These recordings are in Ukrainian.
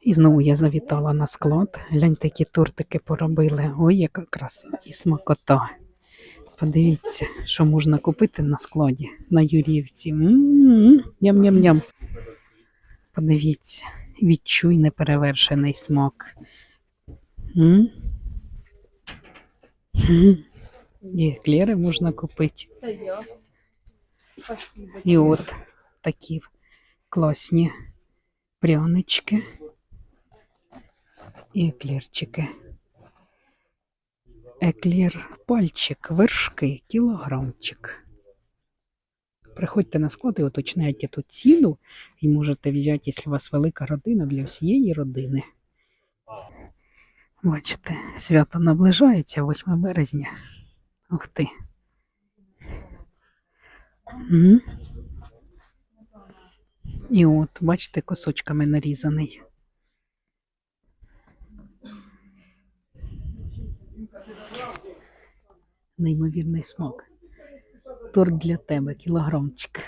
І знову я завітала на склад. Гляньте, які тортики поробили. Ой, яка краса і смакота. Подивіться, що можна купити на складі на Юрівці. Ням-ням-ням. Подивіться, відчуй неперевершений смак. М? М. І еклери можна купити. І от такі класні прянички і еклерчики. Еклер пальчик, вершки, кілограмчик. Приходьте на склад і уточняйте тут ціну, і можете взяти, якщо у вас велика родина, для всієї родини. Бачите, свято наближається 8 березня. Ух ти. І от, бачите, кусочками нарізаний. Неймовірний смак. Торт для тебе, кілограмчик.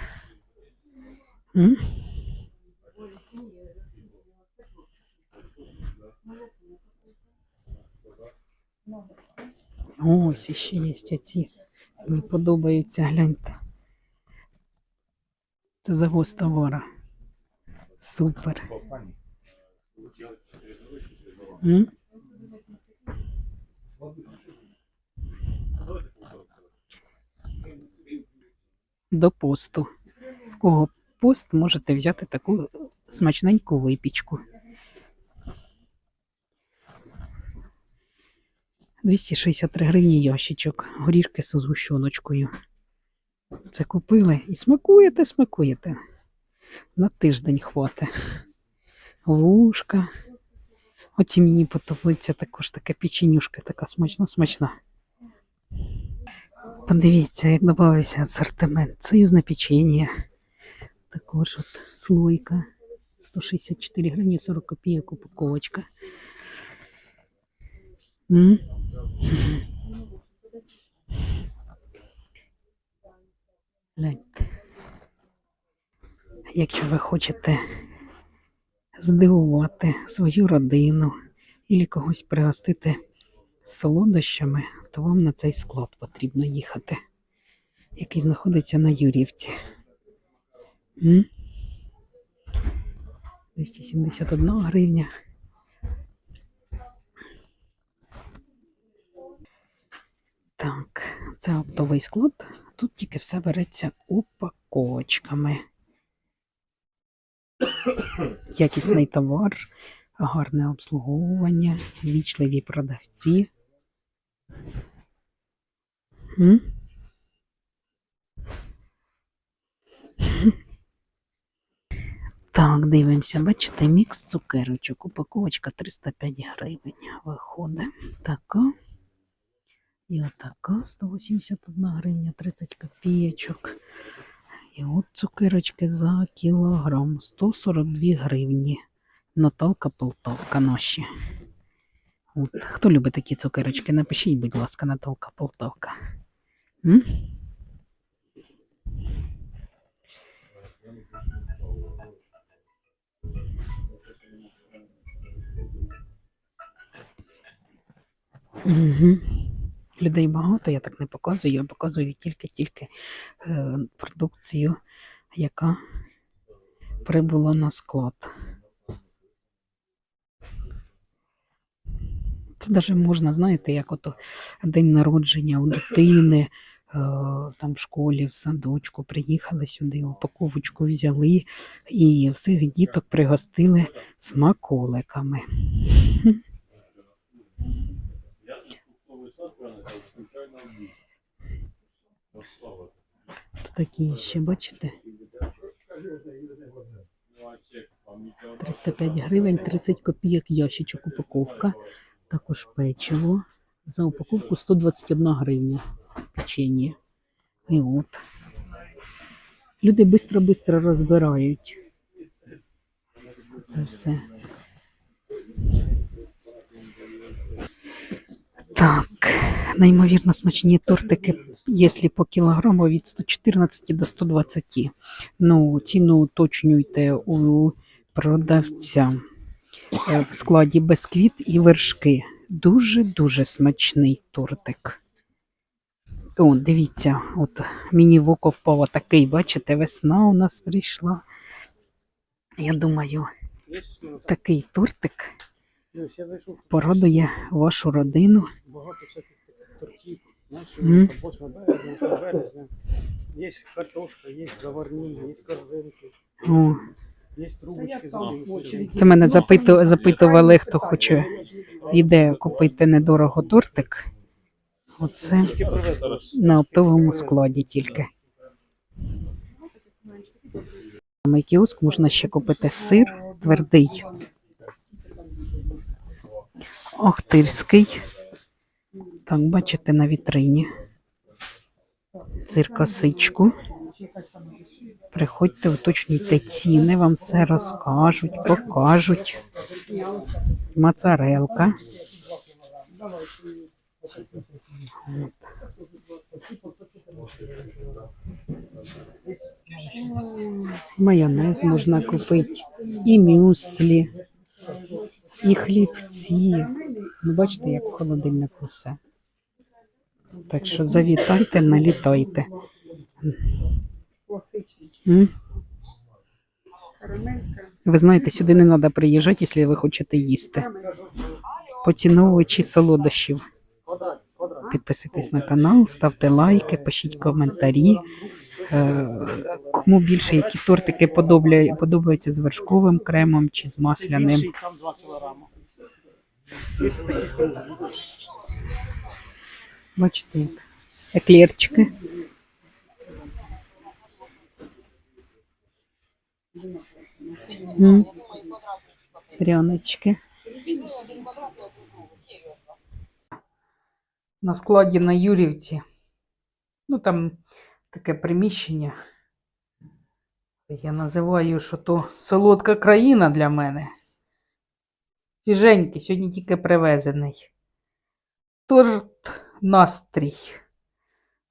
М? Ось іще є ці. Мені подобаються, гляньте. Це завоз товара. Супер. М? До посту. В кого пост, можете взяти таку смачненьку випічку. 263 гривні ящичок, горішки з згущеночкою. Це купили і смакуєте, смакуєте. На тиждень хватить. Вушка. Оці мені подобається також така печенюшка, така смачна, смачна. Подивіться, як додався асортимент. Союзне печення. Також от слойка. 164 гривні 40 копійок упаковочка. М? Якщо ви хочете здивувати свою родину і когось пригостити солодощами, то вам на цей склад потрібно їхати, який знаходиться на Юрівці. М? 271 гривня. Так, це оптовий склад. Тут тільки все береться упаковочками. Якісний товар, гарне обслуговування, вічливі продавці. М? Так, дивимося, бачите, мікс цукерочок. Упаковочка 305 гривень виходить. Така. І отака 181 гривня 30 копійочок. І от цукерочки за кілограм 142 гривні. Наталка Полтавка наші. От. Хто любить такі цукерочки? Напишіть, будь ласка, Наталка Полтавка. М? Угу. Людей багато, я так не показую, я показую тільки-тільки е, продукцію, яка прибула на склад. Це навіть можна, знаєте, як ото день народження у дитини, е, там в школі, в садочку, приїхали сюди, упаковочку взяли і всіх діток пригостили смаколиками. Тут такі ще, бачите? 305 гривень, 30 копійок ящичок упаковка. Також печиво. За упаковку 121 гривня печення. І от. Люди швидко-швидко розбирають. Це все. Так, неймовірно смачні тортики, якщо по кілограму від 114 до 120. Ну, ціну уточнюйте у продавця. Е, В складі бисквіт і вершки. Дуже-дуже смачний тортик. О, дивіться, от мені в око такий, бачите, весна у нас прийшла. Я думаю, такий тортик порадує вашу родину. багато всяких тортів. Знаєш, Мгм. там 8 березня, 8 березня. Є картошка, є заварні, є корзинки, є трубочки за це мене запиту, запитували, хто хоче іде купити недорого тортик. Оце на оптовому складі тільки. На кіоск можна ще купити сир твердий. Охтирський. Так, бачите, на вітрині. Сир косичку. Приходьте, уточнюйте ціни, вам все розкажуть, покажуть. Моцарелка. Майонез можна купити, і мюслі, і хлібці. Ну, бачите, як в холодильнику все. Так що завітайте, налітайте. М? Ви знаєте, сюди не треба приїжджати, якщо ви хочете їсти. Поціновувачі солодощів. Підписуйтесь на канал, ставте лайки, пишіть коментарі. Е, Кому більше які тортики подобаються з вершковим кремом чи з масляним. Більший, Там 2 кілограми. Є такі круглі. Бачите, еклерчики. М. Прянички. На складі на Юрівці. Ну там таке приміщення. Я називаю, що то солодка країна для мене. Свіженький, сьогодні тільки привезений. Торт настрій.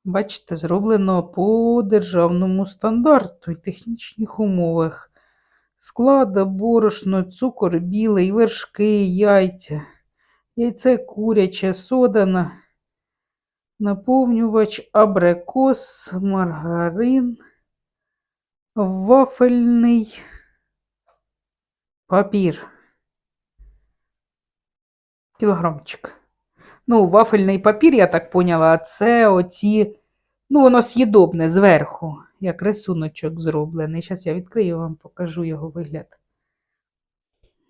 Бачите, зроблено по державному стандарту і технічних умовах. Склада, борошно, цукор білий, вершки, яйця, яйце куряче, содана, наповнювач, абрикос, маргарин, вафельний папір. Кілограмчик. Ну, вафельний папір, я так поняла, а це оці, ну, воно з'їдобне зверху, як рисуночок зроблений. Зараз я відкрию вам покажу його вигляд.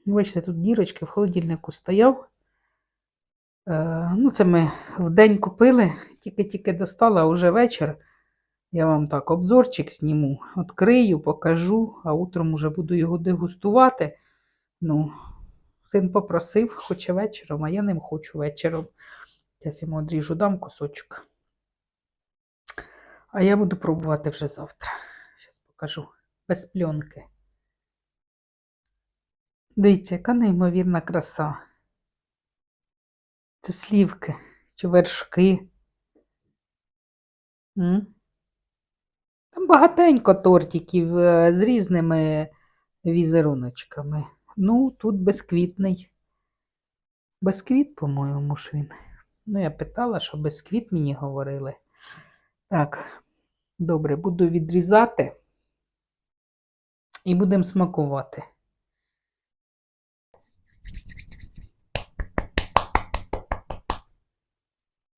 Бачите, тут дірочки в холодильнику стояв. Е, ну, це ми вдень купили, тільки-тільки достала, а вже вечір. Я вам так обзорчик зніму, відкрию, покажу, а утром уже буду його дегустувати. Ну, син попросив, хоче вечором, а я ним хочу вечором. Зараз йому одріжу, дам кусочок. А я буду пробувати вже завтра. Зараз покажу. Без пленки. Дивіться, яка неймовірна краса. Це слівки чи вершки. М? Там багатенько тортиків е, з різними візеруночками. Ну, тут безквітний. Безквіт, по-моєму, ж він. Ну, я питала, що безквіт мені говорили. Так, добре, буду відрізати і будемо смакувати.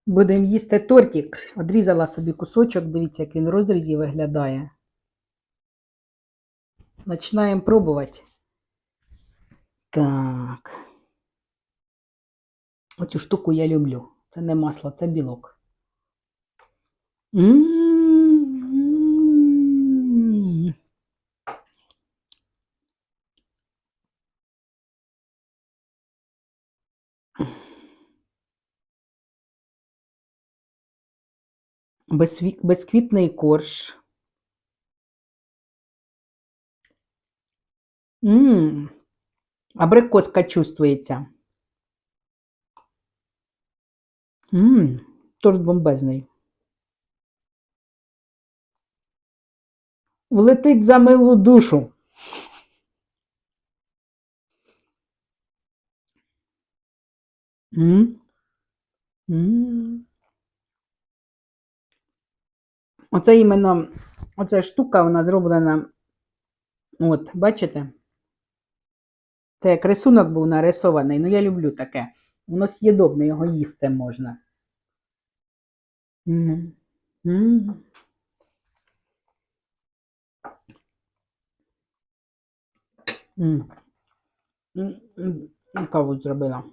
Будемо їсти тортик. Одрізала собі кусочок, дивіться, як він в розрізі виглядає. Починаємо пробувати. Так. Оцю штуку я люблю. Це не масло, це білок. М. Безквітний корж. М. Абрикоска чувствується. Мм, торт бомбезний. Влетить за милу душу. М? М. Оце іменно, оця штука, вона зроблена. От, бачите? Це як рисунок був нарисований. Ну, я люблю таке. Воно з'їдобне, його їсти можна. М. М. М. Каву зробила.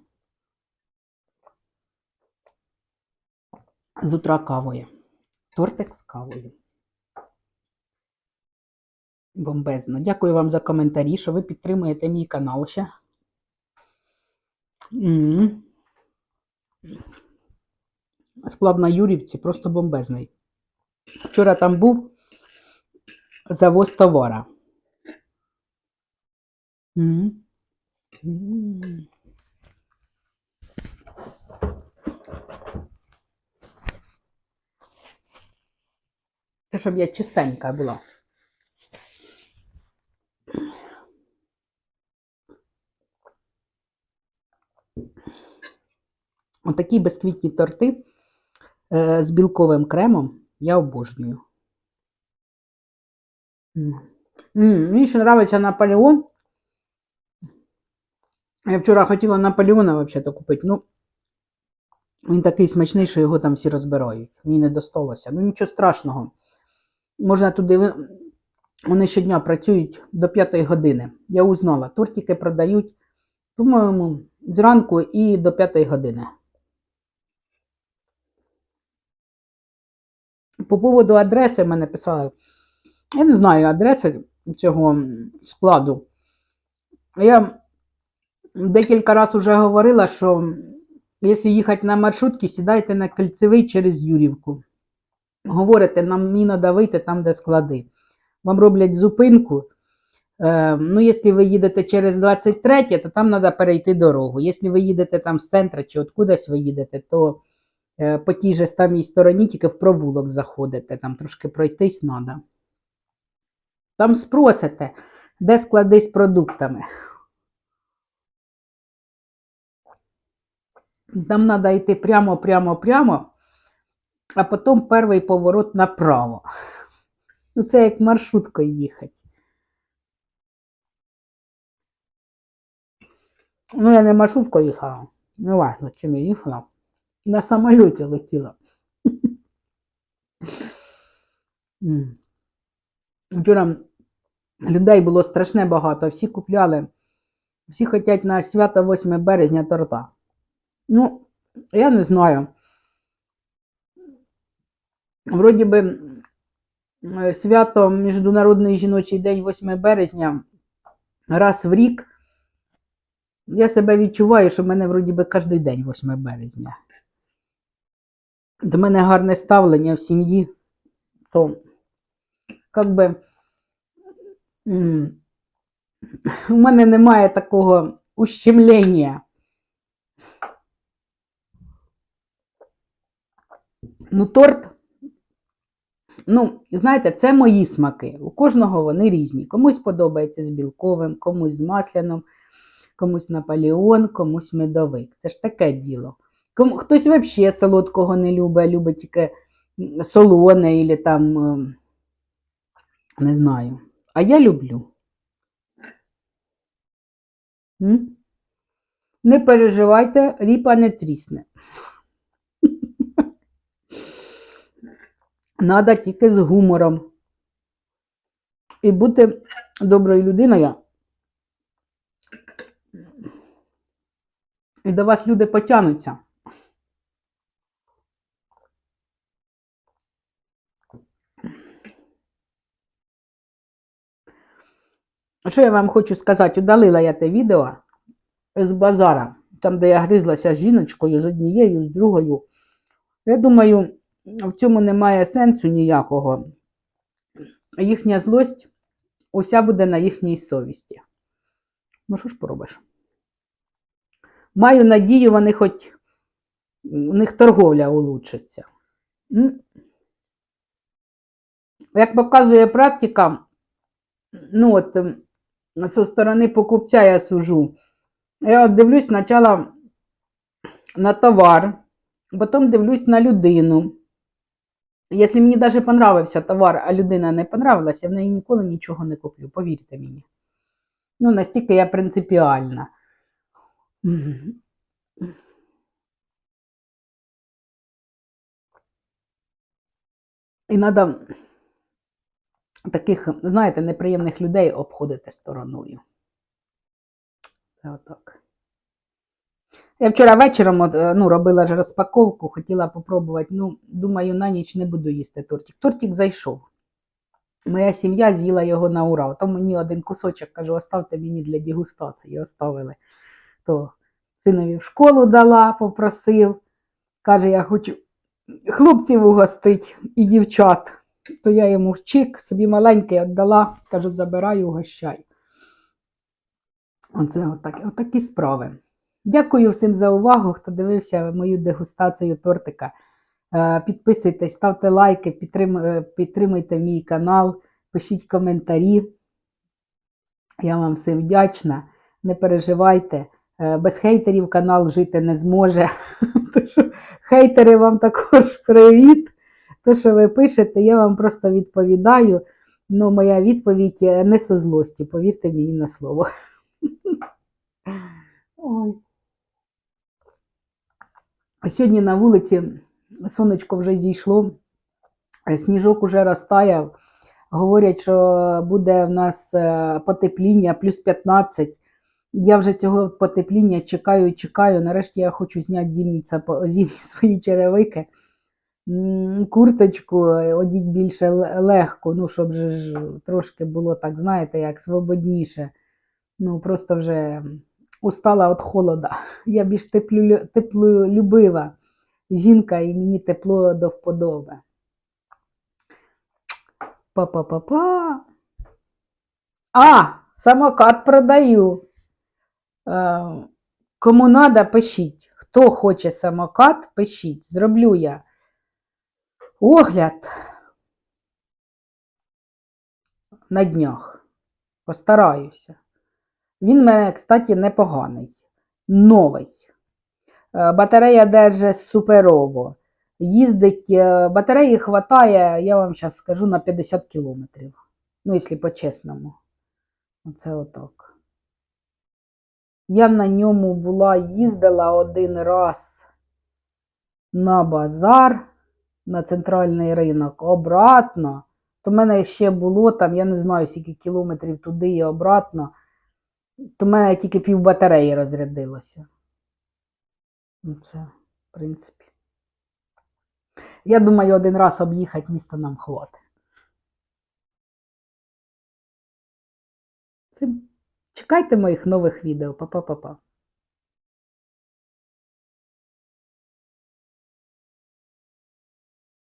З утра кавою. Тортик з кавою. Бомбезно. Дякую вам за коментарі, що ви підтримуєте мій канал ще. М. Склад на Юрівці просто бомбезний. Вчора там був завоз товара. Це щоб я чистенька була. Отакі безквітні торти е, з білковим кремом я обожнюю. Мені ще подобається Наполеон. Я вчора хотіла Наполеона взагалі купити. Ну, він такий смачний, що його там всі розбирають. Мені не досталося. Ну, нічого страшного. Можна туди. Вони щодня працюють до 5 години. Я узнала, тортики продають, по-моєму, зранку і до 5 години. По поводу адреси мене писали. Я не знаю адреси цього складу. Я декілька разів вже говорила, що якщо їхати на маршрутці, сідайте на кільцевий через Юрівку. Говорите, нам треба вийти там, де склади. Вам роблять зупинку. Е, ну, якщо ви їдете через 23, то там треба перейти дорогу. Якщо ви їдете там з центру чи откудись ви їдете, то по тій же самій стороні тільки в провулок заходите, там трошки пройтись треба. Там спросите, де склади з продуктами. Там треба йти прямо, прямо, прямо, а потім перший поворот направо. Ну, це як маршруткою їхати. Ну, я не маршруткою їхала. Не важно, чим я їхала. На самоліті летіла. Вчора людей було страшне багато, всі купляли, всі хочуть на свято 8 березня торта. Ну, я не знаю. Вроді би свято Міжнародний жіночий день 8 березня раз в рік. Я себе відчуваю, що в мене вроді би кожен день 8 березня. До мене гарне ставлення в сім'ї, то як би у мене немає такого ущемлення. Ну, торт, ну, знаєте, це мої смаки. У кожного вони різні. Комусь подобається з білковим, комусь з масляном, комусь Наполеон, комусь медовик. Це ж таке діло. Хтось взагалі солодкого не любить, любить тільки солоне або там, е, не знаю. А я люблю. М? Не переживайте, ріпа не трісне. Надо тільки з гумором. І бути доброю людиною. І до вас люди потягнуться. А Що я вам хочу сказати? Удалила я те відео з базара, там, де я гризлася з жіночкою, з однією, з другою. Я думаю, в цьому немає сенсу ніякого. Їхня злость уся буде на їхній совісті. Ну, що ж поробиш? Маю надію, вони хоч у них торговля улучшиться. Як показує практика, ну от зі сторони покупця я сужу. Я от дивлюсь, спочатку на товар, потім дивлюсь на людину. Якщо мені навіть понравився товар, а людина не понравилася, я в неї ніколи нічого не куплю, повірте мені. Ну, настільки я принципіальна. І треба таких, знаєте, неприємних людей обходити стороною. Це отак. Я вчора вечором е, ну, робила ж розпаковку, хотіла попробувати. Ну, думаю, на ніч не буду їсти тортик. Тортик зайшов. Моя сім'я з'їла його на ура. То мені один кусочок, кажу, оставте мені для дегустації. Оставили. То синові в школу дала, попросив. Каже, я хочу хлопців угостить і дівчат. То я йому чик, собі маленький віддала, кажу, забираю, угощай. Оце отак, отакі справи. Дякую всім за увагу, хто дивився мою дегустацію тортика. Е, Підписуйтесь, ставте лайки, е, підтримуйте мій канал, пишіть коментарі. Я вам всім вдячна. Не переживайте. Е, Без хейтерів канал жити не зможе. Хейтери вам також привіт. То, що ви пишете, я вам просто відповідаю. Ну, моя відповідь не со злості, повірте мені на слово. Ой. Сьогодні на вулиці сонечко вже зійшло, сніжок уже розтаяв. Говорять, що буде в нас е, потепління плюс 15. Я вже цього потепління чекаю, чекаю. Нарешті я хочу зняти зимні, цапо- зимні свої черевики. Курточку е, одіть більше легко, ну, щоб ж трошки було так, знаєте, як свободніше. Ну, просто вже устала від холода. Я більш теплю, теплолюбива жінка, і мені тепло до вподоби. Па-па-па-па. А, самокат продаю. Е, Кому надо, пишіть. Хто хоче самокат, пишіть. Зроблю я огляд на днях. Постараюся. Він в мене, кстати, непоганий. Новий. Е, Батарея держить суперово. Їздить, е, батареї хватає, я вам зараз скажу, на 50 кілометрів. Ну, якщо по-чесному. Оце отак. Я на ньому була, їздила один раз на базар, на центральний ринок, обратно. То в мене ще було там, я не знаю, скільки кілометрів туди і обратно. То в мене тільки пів батареї розрядилося. Ну, Це, в принципі. Я думаю, один раз об'їхати місто нам хватить. Чекайте моїх нових відео. Па-па-па-па.